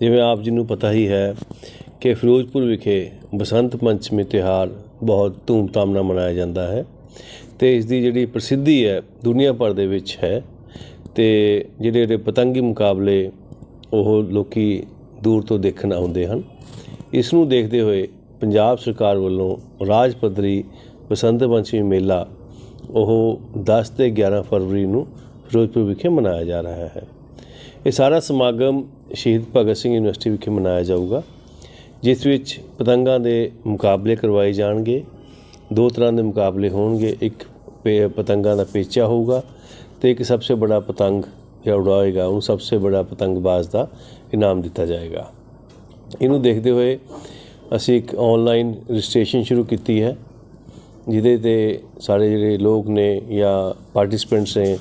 ਜਿਵੇਂ ਆਪ ਜੀ ਨੂੰ ਪਤਾ ਹੀ ਹੈ ਕਿ ਫਿਰੋਜ਼ਪੁਰ ਵਿਖੇ ਬਸੰਤ ਪੰਚਮੀ ਤਿਉਹਾਰ ਬਹੁਤ ਧੂਮਧਾਮ ਨਾਲ ਮਨਾਇਆ ਜਾਂਦਾ ਹੈ ਤੇ ਇਸ ਦੀ ਜਿਹੜੀ ਪ੍ਰਸਿੱਧੀ ਹੈ ਦੁਨੀਆ ਭਰ ਦੇ ਵਿੱਚ ਹੈ ਤੇ ਜਿਹੜੇ ਜਿਹੜੇ ਪਤੰਗੀ ਮੁਕਾਬਲੇ ਉਹ ਲੋਕੀ ਦੂਰ ਤੋਂ ਦੇਖਣ ਆਉਂਦੇ ਹਨ। ਇਸ ਨੂੰ ਦੇਖਦੇ ਹੋਏ ਪੰਜਾਬ ਸਰਕਾਰ ਵੱਲੋਂ ਰਾਜ ਪੱਧਰੀ ਬਸੰਤ ਪੰਚਮੀ ਮੇਲਾ ਉਹ 10 ਤੇ 11 ਫਰਵਰੀ ਨੂੰ ਫਿਰੋਜ਼ਪੁਰ ਵਿਖੇ ਮਨਾਇਆ ਜਾ ਰਿਹਾ ਹੈ। ਇਹ ਸਾਰਾ ਸਮਾਗਮ ਸ਼ਹੀਦ ਭਗਤ ਸਿੰਘ ਯੂਨੀਵਰਸਿਟੀ ਵਿਖੇ ਮਨਾਇਆ ਜਾਊਗਾ, ਜਿਸ ਵਿੱਚ ਪਤੰਗਾਂ ਦੇ ਮੁਕਾਬਲੇ ਕਰਵਾਏ ਜਾਣਗੇ। ਦੋ ਤਰ੍ਹਾਂ ਦੇ ਮੁਕਾਬਲੇ ਹੋਣਗੇ, ਇੱਕ ਪੇ- ਪਤੰਗਾਂ ਦਾ ਪੇਚਾ ਹੋਊਗਾ ਤੇ ਇੱਕ ਸਭ ਤੋਂ ਬੜਾ ਪਤੰਗ ਜਿਹੜਾ ਉਡਾਏਗਾ ਉਹਨੂੰ ਸਭ ਤੋਂ ਬੜਾ ਪਤੰਗਬਾਜ਼ ਦਾ ਇਨਾਮ ਦਿੱਤਾ ਜਾਏਗਾ। ਇਹਨੂੰ ਦੇਖਦੇ ਹੋਏ ਅਸੀਂ ਇੱਕ ਆਨਲਾਈਨ ਰਜਿਸਟ੍ਰੇਸ਼ਨ ਸ਼ੁਰੂ ਕੀਤੀ ਹੈ, ਜਿਹਦੇ ਤੇ ਸਾਰੇ ਜਿਹੜੇ ਲੋਕ ਨੇ ਜਾਂ ਪਾਰਟਿਸਪੈਂਟਸ ਨੇ,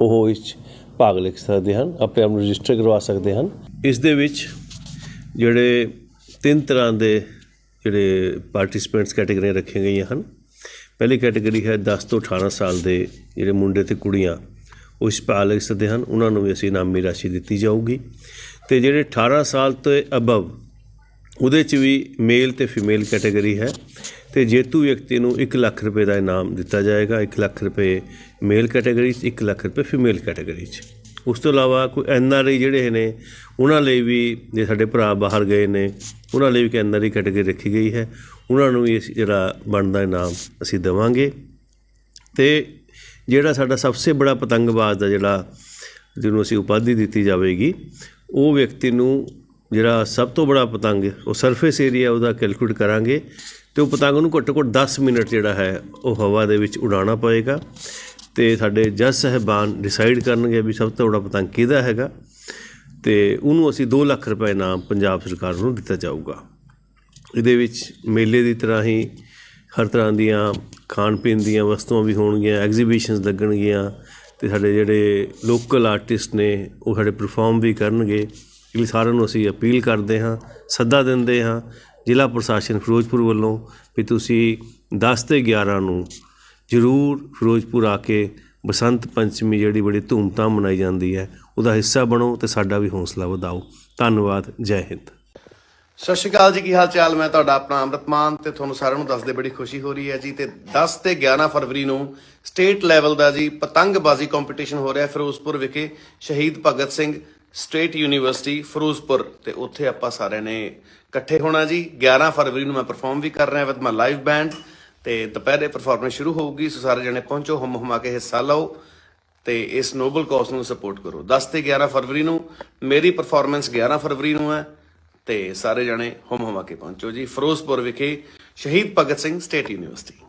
ਉਹ ਇਸ 'ਚ ਭਾਗ ਲਿਖ ਸਕਦੇ ਹਨ ਆਪਣੇ ਆਪ ਨੂੰ ਰਜਿਸਟਰ ਕਰਵਾ ਸਕਦੇ ਹਨ। ਇਸ ਦੇ ਵਿੱਚ ਜਿਹੜੇ ਤਿੰਨ ਤਰ੍ਹਾਂ ਦੇ ਜਿਹੜੇ ਪਾਰਟਿਸਪੈਂਟਸ ਕੈਟਾਗਰੀਆਂ ਰੱਖੀਆਂ ਗਈਆਂ ਹਨ। ਪਹਿਲੀ ਕੈਟਾਗਰੀ ਹੈ 10 ਤੋਂ 18 ਸਾਲ ਦੇ ਜਿਹੜੇ ਮੁੰਡੇ ਤੇ ਕੁੜੀਆਂ, ਉਹ ਇਸ 'ਚ ਭਾਗ ਲਿਖ ਸਕਦੇ ਹਨ। ਉਹਨਾਂ ਨੂੰ ਵੀ ਅਸੀਂ ਇਨਾਮੀ ਰਾਸ਼ੀ ਦਿੱਤੀ ਜਾਊਗੀ। ਤੇ ਜਿਹੜੇ 18 ਸਾਲ ਤੋਂ ਅਬਵ ਉਹਦੇ 'ਚ ਵੀ ਮੇਲ ਤੇ ਫੀਮੇਲ ਕੈਟਾਗਰੀ ਹੈ। ਤੇ ਜੇਤੂ ਵਿਅਕਤੀ ਨੂੰ 1 ਲੱਖ ਰੁਪਏ ਦਾ ਇਨਾਮ ਦਿੱਤਾ ਜਾਏਗਾ। 1 ਲੱਖ ਰੁਪਏ ਮੇਲ ਕੈਟਾਗਰੀ 'ਚ 1 ਲੱਖ ਰੁਪਏ ਫੀਮੇਲ ਕੈਟਾਗਰੀ 'ਚ। ਉਸ ਤੋਂ ਇਲਾਵਾ ਕੋਈ ਐਨ ਆਰ ਆਈ ਜਿਹੜੇ ਨੇ, ਉਹਨਾਂ ਲਈ ਵੀ ਜੇ ਸਾਡੇ ਭਰਾ ਬਾਹਰ ਗਏ ਨੇ, ਉਹਨਾਂ ਲਈ ਵੀ ਐਨ ਆਰ ਆਈ ਕੈਟਾਗਰੀ ਰੱਖੀ ਗਈ ਹੈ। ਉਹਨਾਂ ਨੂੰ ਵੀ ਅਸੀਂ ਜਿਹੜਾ ਬਣਦਾ ਇਨਾਮ ਅਸੀਂ ਦੇਵਾਂਗੇ। ਤੇ ਜਿਹੜਾ ਸਾਡਾ ਸਭ ਤੋਂ ਬੜਾ ਪਤੰਗਬਾਜ਼ ਦਾ ਜਿਹੜਾ, ਜਿਹਨੂੰ ਅਸੀਂ ਉਪਾਧੀ ਦਿੱਤੀ ਜਾਵੇਗੀ, ਉਹ ਵਿਅਕਤੀ ਨੂੰ ਜਿਹੜਾ ਸਭ ਤੋਂ ਬੜਾ ਪਤੰਗ, ਉਹ ਸਰਫੇਸ ਏਰੀਆ ਉਹਦਾ ਕੈਲਕੂਲੇਟ ਕਰਾਂਗੇ ਤੇ ਉਹ ਪਤੰਗ ਨੂੰ ਘੱਟੋ ਘੱਟ 10 ਮਿੰਟ ਜਿਹੜਾ ਹੈ, ਉਹ ਹਵਾ ਦੇ ਵਿੱਚ ਉਡਾਉਣਾ ਪਏਗਾ। ਤੇ ਸਾਡੇ ਜੱਜ ਸਾਹਿਬਾਨ ਡਿਸਾਈਡ ਕਰਨਗੇ ਵੀ ਸਭ ਤੋਂ ਬੜਾ ਪਤੰਗ ਕਿਹਦਾ ਹੈਗਾ ਤੇ ਉਹਨੂੰ ਅਸੀਂ 2 ਲੱਖ ਰੁਪਏ ਇਨਾਮ ਪੰਜਾਬ ਸਰਕਾਰ ਨੂੰ ਦਿੱਤਾ ਜਾਊਗਾ। ਇਹਦੇ ਵਿੱਚ ਮੇਲੇ ਦੀ ਤਰ੍ਹਾਂ ਹੀ ਹਰ ਤਰ੍ਹਾਂ ਦੀਆਂ ਖਾਣ ਪੀਣ ਦੀਆਂ ਵਸਤੂਆਂ ਵੀ ਹੋਣਗੀਆਂ ਐਗਜ਼ੀਬਿਸ਼ਨਸ ਲੱਗਣਗੀਆਂ ਤੇ ਸਾਡੇ ਜਿਹੜੇ ਲੋਕਲ ਆਰਟਿਸਟ ਨੇ ਉਹ ਸਾਡੇ ਪਰਫਾਰਮ ਵੀ ਕਰਨਗੇ। ਇਹ ਸਾਰਿਆਂ ਨੂੰ ਅਸੀਂ ਅਪੀਲ ਕਰਦੇ ਹਾਂ, ਸੱਦਾ ਦਿੰਦੇ ਹਾਂ ਜ਼ਿਲ੍ਹਾ ਪ੍ਰਸ਼ਾਸਨ ਫਿਰੋਜ਼ਪੁਰ ਵੱਲੋਂ ਵੀ ਤੁਸੀਂ 10 ਤੇ 11 ਨੂੰ ਜ਼ਰੂਰ ਫਿਰੋਜ਼ਪੁਰ ਆ ਕੇ ਬਸੰਤ ਪੰਚਮੀ ਜਿਹੜੀ ਬੜੀ ਧੂਮਧਾਮ ਮਨਾਈ ਜਾਂਦੀ ਹੈ, ਉਹਦਾ ਹਿੱਸਾ ਬਣੋ ਤੇ ਸਾਡਾ ਵੀ ਹੌਸਲਾ ਵਧਾਓ। ਧੰਨਵਾਦ, ਜੈ ਹਿੰਦ। ਸਤਿ ਸ਼੍ਰੀ ਅਕਾਲ ਜੀ, ਕੀ ਹਾਲ ਚਾਲ ਮੈਂ ਤੁਹਾਡਾ ਆਪਣਾ ਅੰਮ੍ਰਿਤਮਾਨ ਤੇ ਤੁਹਾਨੂੰ ਸਾਰਿਆਂ ਨੂੰ ਦੱਸਦੇ ਬੜੀ ਖੁਸ਼ੀ ਹੋ ਰਹੀ ਹੈ ਜੀ ਤੇ 10 ਤੇ 11 ਫਰਵਰੀ ਨੂੰ ਸਟੇਟ ਲੈਵਲ ਦਾ ਜੀ ਪਤੰਗਬਾਜ਼ੀ ਕੰਪੀਟੀਸ਼ਨ ਹੋ ਰਿਹਾ ਫਿਰੋਜ਼ਪੁਰ ਵਿਖੇ, ਸ਼ਹੀਦ ਭਗਤ ਸਿੰਘ, ਸਟੇਟ ਯੂਨੀਵਰਸਿਟੀ, ਫਿਰੋਜ਼ਪੁਰ ਤੇ ਉੱਥੇ ਆਪਾਂ ਸਾਰਿਆਂ ਨੇ ਇਕੱਠੇ ਹੋਣਾ ਜੀ। 11 ਫਰਵਰੀ ਨੂੰ ਮੈਂ ਪਰਫਾਰਮ ਵੀ ਕਰ ਰਿਹਾ ਵਿਦ ਮਾਈ ਲਾਈਵ ਬੈਂਡ ਤੇ ਦੁਪਹਿਰੇ ਪਰਫਾਰਮੈਂਸ ਸ਼ੁਰੂ ਹੋਊਗੀ, ਸੋ ਸਾਰੇ ਜਣੇ ਪਹੁੰਚੋ, ਹਮ ਹਮਾ ਕੇ ਹਿੱਸਾ ਲਓ ਤੇ ਇਸ ਨੋਬਲ ਕਾਜ਼ ਨੂੰ ਸਪੋਰਟ ਕਰੋ। 10 ਤੇ 11 ਫਰਵਰੀ ਨੂੰ, ਮੇਰੀ ਪਰਫਾਰਮੈਂਸ 11 ਫਰਵਰੀ ਨੂੰ ਹੈ ਤੇ ਸਾਰੇ ਜਣੇ ਹਮ ਹਮਾ ਕੇ ਪਹੁੰਚੋ ਜੀ। ਫਿਰੋਜ਼ਪੁਰ ਵਿਖੇ ਸ਼ਹੀਦ ਭਗਤ ਸਿੰਘ ਸਟੇਟ ਯੂਨੀਵਰਸਿਟੀ